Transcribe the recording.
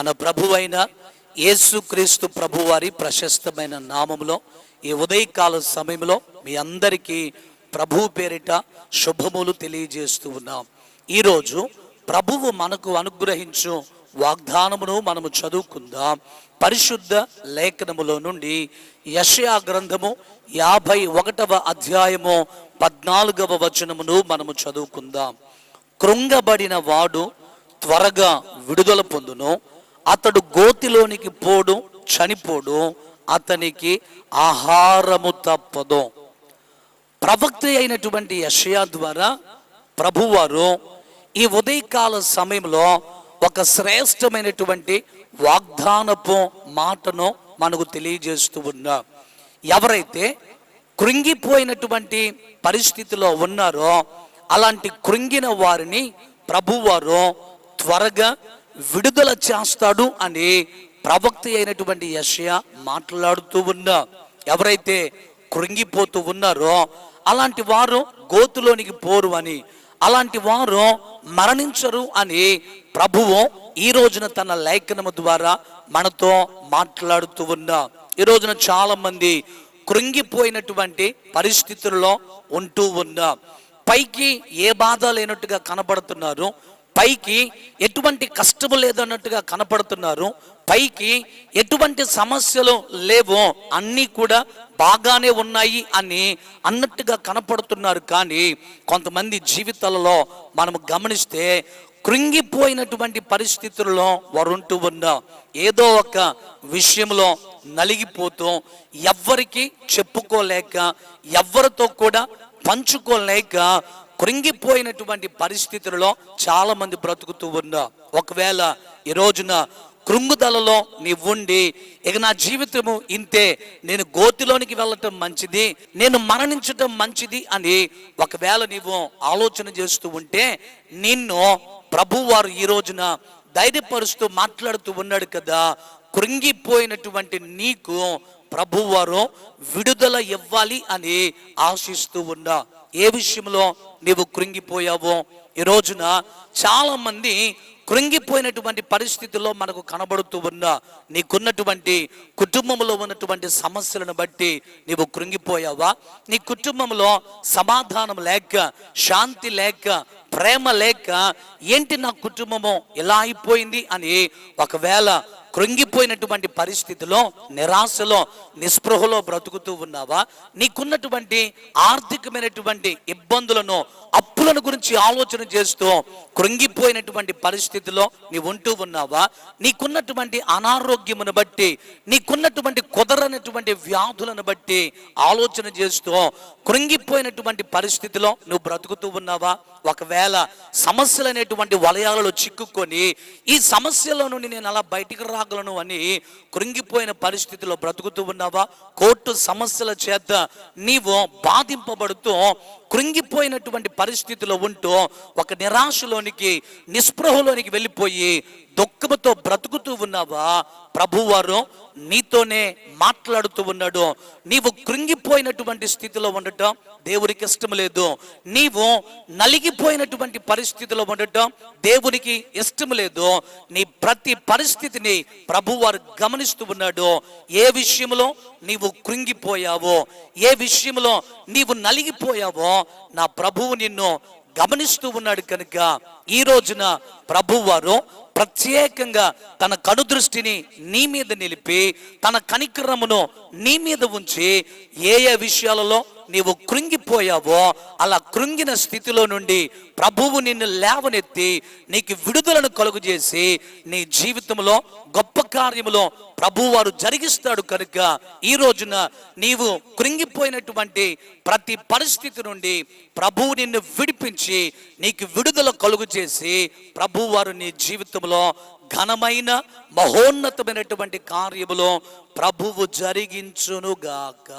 మన ప్రభువైన యేసుక్రీస్తు ప్రభువారి ప్రశస్తమైన నామములో ఈ ఉదయకాల సమయంలో మీ అందరికీ ప్రభు పేరిట శుభములు తెలియజేస్తూ ఉన్నాం. ఈరోజు ప్రభువు మనకు అనుగ్రహించు వాగ్దానమును మనము చదువుకుందాం. పరిశుద్ధ లేఖనములో నుండి యషయా గ్రంథము యాభై ఒకటవ అధ్యాయము పద్నాలుగవ వచనమును మనము చదువుకుందాం. కృంగబడిన వాడు త్వరగా విడుదల పొందును. అతడు గోతిలోనికి పోడు చనిపోడు అతనికి ఆహారము తప్పదు. ప్రవక్త అయినటువంటి యషయా ద్వారా ప్రభువారు ఈ ఉదయకాల సమయంలో ఒక శ్రేష్టమైనటువంటి వాగ్దానపు మాటను మనకు తెలియజేస్తూ ఉన్నా. ఎవరైతే కృంగిపోయినటువంటి పరిస్థితిలో ఉన్నారో అలాంటి కృంగిన వారిని ప్రభువారు త్వరగా విడుదల చేస్తాడు అని ప్రవక్త అయినటువంటి యషయ మాట్లాడుతూ ఉన్నా. ఎవరైతే కృంగిపోతూ ఉన్నారో అలాంటి వారు గోతులోనికి పోరు అని అలాంటి వారు మరణించరు అని ప్రభువు ఈ రోజున తన లేఖనము ద్వారా మనతో మాట్లాడుతూ ఉన్నా. ఈ రోజున చాలా మంది కృంగిపోయినటువంటి పరిస్థితుల్లో ఉంటూ ఉన్నా. పైకి ఏ బాధ లేనట్టుగా కనబడుతున్నారు. పైకి ఎటువంటి కష్టము లేదన్నట్టుగా కనపడుతున్నారు. పైకి ఎటువంటి సమస్యలు లేవో. అన్నీ కూడా బాగానే ఉన్నాయి అని అన్నట్టుగా కనపడుతున్నారు. కానీ కొంతమంది జీవితాలలో మనం గమనిస్తే కృంగిపోయినటువంటి పరిస్థితుల్లో వారు ఉంటూ ఉన్నా ఏదో ఒక విషయంలో నలిగిపోతూ ఎవ్వరికి చెప్పుకోలేక ఎవ్వరితో కూడా పంచుకోలేక కృంగిపోయినటువంటి పరిస్థితులలో చాలా మంది బ్రతుకుతూ ఉన్నా ఒకవేళ ఈ రోజున కృంగుదలలో నీవుండి ఇక నా జీవితము ఇంతే నేను గోతిలోనికి వెళ్ళటం మంచిది నేను మరణించటం మంచిది అని ఒకవేళ నీవు ఆలోచన చేస్తూ ఉంటే నిన్ను ప్రభువారు ఈ రోజున ధైర్యపరుస్తూ మాట్లాడుతూ ఉన్నాడు కదా కృంగిపోయినటువంటి నీకు ప్రభువారు విడుదల ఇవ్వాలి అని ఆశిస్తూ ఉన్నా. ఏ విషయంలో నీవు కృంగిపోయావో? ఈ రోజున చాలా మంది కృంగిపోయినటువంటి పరిస్థితుల్లో మనకు కనబడుతూ ఉన్న నీకున్నటువంటి కుటుంబంలో ఉన్నటువంటి సమస్యలను బట్టి నీవు కృంగిపోయావా? నీ కుటుంబంలో సమాధానం లేక శాంతి లేక ప్రేమ లేక ఏంటి నా కుటుంబము? ఎలా అయిపోయింది అని ఒకవేళ కృంగిపోయినటువంటి పరిస్థితిలో నిరాశలో నిస్పృహలో బ్రతుకుతూ ఉన్నావా? నీకున్నటువంటి ఆర్థికమైనటువంటి ఇబ్బందులను అప్పులను గురించి ఆలోచన చేస్తూ కృంగిపోయినటువంటి పరిస్థితిలో నీవు ఉంటూ ఉన్నావా? నీకున్నటువంటి అనారోగ్యమును బట్టి నీకున్నటువంటి కుదరనటువంటి వ్యాధులను బట్టి ఆలోచన చేస్తూ కృంగిపోయినటువంటి పరిస్థితిలో నువ్వు బ్రతుకుతూ ఉన్నావా? ఒకవేళ సమస్యలు అనేటువంటి వలయాలలో చిక్కుకొని ఈ సమస్యలో నుండి నేను అలా బయటికి రాగలను అని కృంగిపోయిన పరిస్థితిలో బ్రతుకుతూ ఉన్నావా? కోర్టు సమస్యల చేత నీవు బాధింపబడుతూ కృంగిపోయినటువంటి పరిస్థితిలో ఉంటూ ఒక నిరాశలోనికి నిస్పృహలోనికి వెళ్ళిపోయి దుఃఖముతో బ్రతుకుతూ ఉన్నావా? ప్రభువారు నీతోనే మాట్లాడుతూ ఉన్నాడు. నీవు కృంగిపోయినటువంటి స్థితిలో ఉండటం దేవునికి ఇష్టం లేదు. నీవు నలిగిపోయినటువంటి పరిస్థితిలో ఉండటం దేవునికి ఇష్టం లేదు. నీ ప్రతి పరిస్థితిని ప్రభువారు గమనిస్తూ ఉన్నాడు. ఏ విషయంలో నీవు కృంగిపోయావో ఏ విషయంలో నీవు నలిగిపోయావో నా ప్రభువు నిన్ను గమనిస్తూ ఉన్నాడు కనుక ఈ రోజున ప్రభువారు ప్రత్యేకంగా తన కనుదృష్టిని నీ మీద నిలిపి తన కనికరమును నీ మీద ఉంచి ఏ ఏ విషయాలలో నీవు కృంగిపోయావో అలా కృంగిన స్థితిలో నుండి ప్రభువు నిన్ను లేవనెత్తి నీకు విడుదలను కలుగు చేసి నీ జీవితంలో గొప్ప కార్యములో ప్రభువారు జరిగిస్తాడు కనుక ఈ రోజున నీవు కృంగిపోయినటువంటి ప్రతి పరిస్థితి నుండి ప్రభువు నిన్ను విడిపించి నీకు విడుదల కలుగు చేసి ప్రభువారు నీ జీవితంలో ఘనమైన మహోన్నతమైనటువంటి కార్యములో ప్రభువు జరిగించునుగాక.